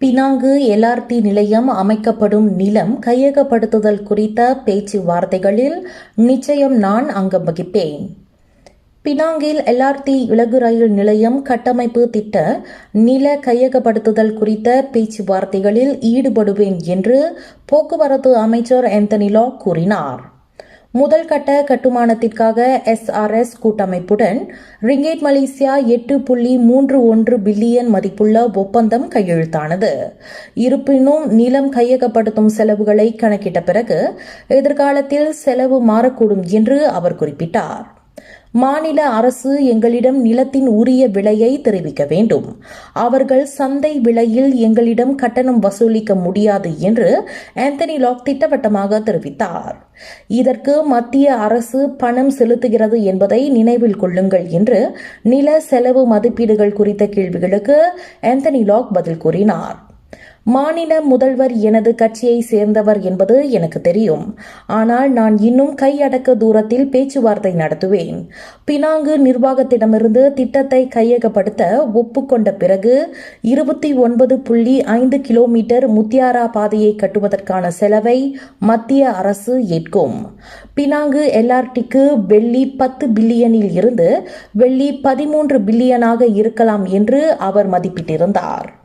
Penang LRT நிலையம் அமைக்கப்படும் நிலம் கையகப்படுத்துதல் குறித்த பேச்சுவார்த்தைகளில் நிச்சயம் நான் அங்கம் வகிப்பேன். பினாங்கில் எல்ஆர்டி இலகு ரயில் நிலையம் கட்டமைப்பு திட்ட நில கையகப்படுத்துதல் குறித்த பேச்சுவார்த்தைகளில் ஈடுபடுவேன் என்று போக்குவரத்து அமைச்சர் ஆந்தனி கூறினார். முதல் கட்ட கட்டுமானத்திற்காக எஸ்ஆர்எஸ் கூட்டமைப்புடன் ரிங்கேட் மலேசியா எட்டு புள்ளி மூன்று ஒன்று பில்லியன் மதிப்புள்ள ஒப்பந்தம் கையெழுத்தானது. இருப்பினும் நிலம் கையகப்படுத்தும் செலவுகளை கணக்கிட்ட பிறகு எதிர்காலத்தில் செலவு மாறக்கூடும் என்று அவர் குறிப்பிட்டார். மாநில அரசு எங்களிடம் நிலத்தின் உரிய விலையை தெரிவிக்க வேண்டும். அவர்கள் சந்தை விலையில் எங்களிடம் கட்டணம் வசூலிக்க முடியாது என்று ஆந்தனி லாக் திட்டவட்டமாக தெரிவித்தார். இதற்கு மத்திய அரசு பணம் செலுத்துகிறது என்பதை நினைவில் கொள்ளுங்கள் என்று நில செலவு மதிப்பீடுகள் குறித்த கேள்விகளுக்கு ஆந்தனி லாக் பதில் கூறினார். மாநில முதல்வர் எனது கட்சியை சேர்ந்தவர் என்பது எனக்கு தெரியும். ஆனால் நான் இன்னும் கையடக்க தூரத்தில் பேச்சுவார்த்தை நடத்துவேன். பினாங்கு நிர்வாகத்திடமிருந்து திட்டத்தை கையகப்படுத்த ஒப்புக்கொண்ட பிறகு இருபத்தி ஒன்பது புள்ளி ஐந்து கிலோமீட்டர் முத்தியாரா பாதையை கட்டுவதற்கான செலவை மத்திய அரசு ஏற்கும். பினாங்கு எல்ஆர்டிக்கு வெள்ளி பத்து பில்லியனில் இருந்து வெள்ளி பதிமூன்று பில்லியனாக இருக்கலாம் என்று அவர் மதிப்பிட்டிருந்தார்.